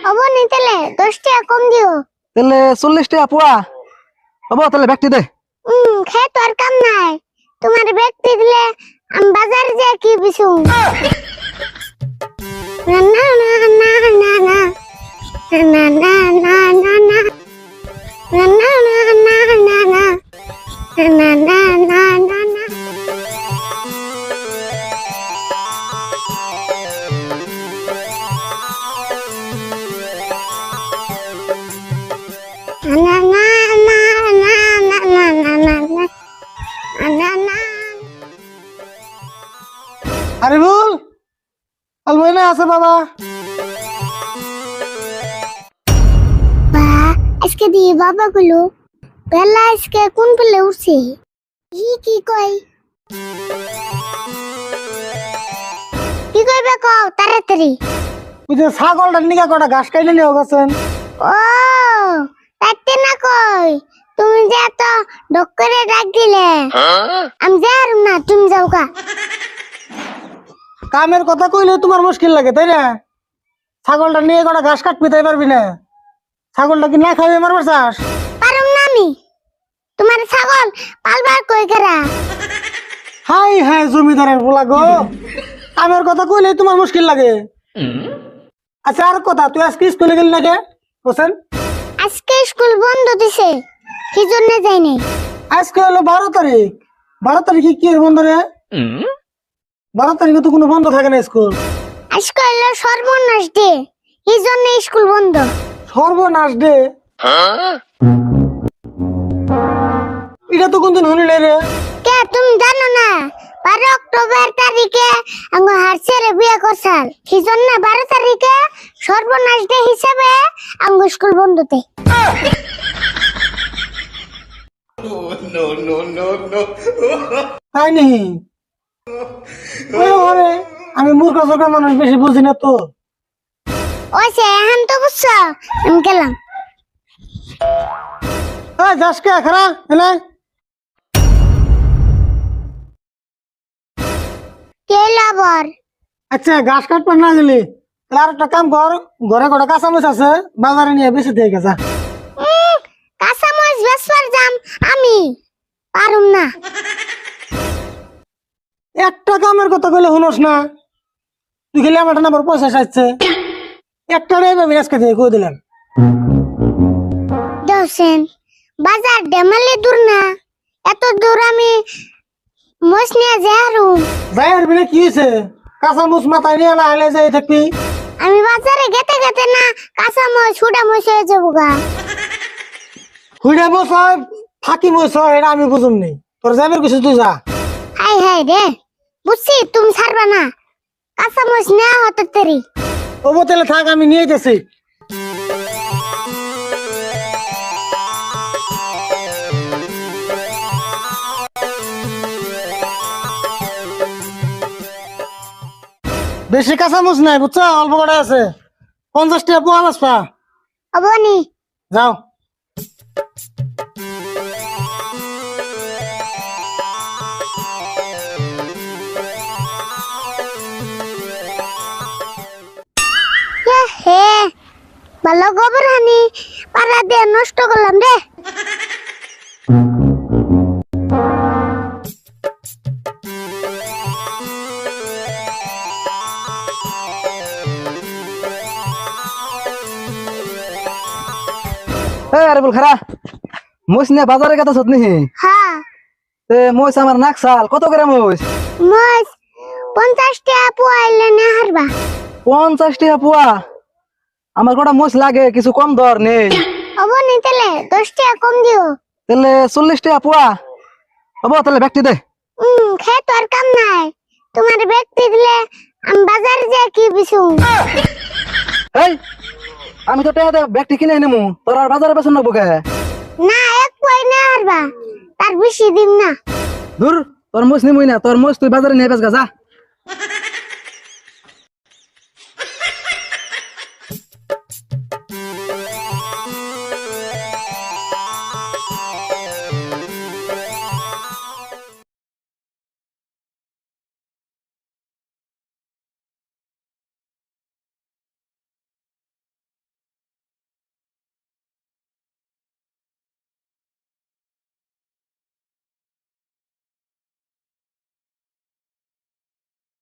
হব নি তাহলে দশ টাকা কম দিও তাহলে চল্লিশ টাকা পোয়া হব তাহলে ব্যক্তি দে হুম খেয়ে তো আর কাম নাই তোমার ব্যক্তি দিলে আমি বাজারে যাই কি বিছু না না না না না না না না না না না না না না না না না না আরে বল আলমারিনে আছে বাবা। বা আজকে দিয়ে বাবা গুলো বেলা আজকে কোন পেলে উঠছে? কি কি কই কি কইবে কও তাড়াতাড়ি। ওই যে ছাগলটার নিকা কটা ঘাস খাইলে নিয়ে গেছেন। ও তাইতে না কই তুমি যে এত ডক করে ডাক দিলে। আমি যাই না তুমি যাও গা। কামের কথা কইলে তোমার মুশকিল লাগে তাই না? ছাগলটা নিয়ে কটা ঘাস কাটবি তাই পারবি না? ছাগলটা কি না খাবি আমার চাষ পারুম না আমি। তোমার ছাগল পালবার কই করা হাই হাই জমিদারের বলা গো। কামের কথা কইলে তোমার মুশকিল লাগে। আচ্ছা আর কথা তুই আজকে স্কুলে গেলি না কে? হোসেন? আজকে স্কুল বন্ধ দিছে কি জন্য যাইনি আজকে হলো বারো তারিখ। বারো তারিখে কি বন্ধ রে? বারো তারিখে তো কোনো বন্ধ থাকে না স্কুল। আজকে হলো সর্বনাশ ডে এই জন্য স্কুল বন্ধ। সর্বনাশ ডে? এটা তো কোনদিন শুনিলে রে? কে তুমি জানো না? বারো অক্টোবর তারিখে আঙ্গ হারসেরে বিয়ে করছাল সেই জন্য বারো তারিখে? সর্বনাশ ডে হিসাবে আঙ্গ স্কুল বন্ধুতে তাই নি আমি মূর্খ চোখা মানুষ বেশি বুঝি না তো। ওই সে এখন তো বুঝছ আমি গেলাম। যাস কে খারা কে লাবর আচ্ছা ঘাস কাটবার না গেলি তাহলে আর একটা কাম কর ঘরে কটা কাঁচামচ আছে বাজারে নিয়ে বেশি দিয়ে গেছা। কাঁচা মাছ বেসবার যাম আমি। পারুম না। একটা কামের কথা কইলে শুনোস না। তুই গেলে আমার নাম্বার পয়সা চাইছে। একটা রে আমি আজকে দিয়ে কই দিলাম দোসেন বাজার ডেমালি দূর না। এত দূর আমি মোষ নিয়ে যাই যাই আর বিলে কি হয়েছে কাঁচামচ মাথায় নিয়ে হলে যাই থাকবি। আমি বাজারে গেতে গেতে না কাঁচা মাছ ছুটা মাছ হয়ে যাব গা হুইডা বস হয় ফাঁকি বস হয় এটা আমি বুঝুম নি। তোর যাবের কিছু তুই যা। হাই হাই রে বুঝছি তুমি ছাড়বা না। কাঁচা মাছ নেওয়া হতো তেরি। ও বোতলে থাক আমি নিয়ে যেতেছি বেশি কাঁচামচ নাই বুঝছ? অল্প কটা আছে। পঞ্চাশ টাকা পোয়া বাসপা অবনি যাও। হে ভালো গোবর হানি পাড়া দিয়ে নষ্ট করলাম রে। আরে বল খারা মোস নিয়ে বাজারে কথা সত নিহি হ্যাঁ। তে মোস আমার নাক সাল কত করে মোস মাছ পঞ্চাশ টাকা পোয়াইলে না হারবা। পঞ্চাশ টাকা পোয়া? আমার কটা মোস লাগে কিছু কম দর নেই। অবনি তাহলে দশ টাকা কম দিও। তাহলে চল্লিশ টাকা পোয়া? হব তাহলে ব্যক্তি দে। হুম খেয়ে তো আর কাম নাই। তোমার ব্যক্তি দিলে আমি বাজারে যাই কি বিছু এই আমি তো টাকা ব্যক্তি কিনে নেমু তোর আর বাজারে বেসন নেব কে? না এক পয় না হারবা তার বেশি দিন না। দূর তোর মোস নিমুই না তোর মোস তুই বাজারে নিয়ে বেস গা যা।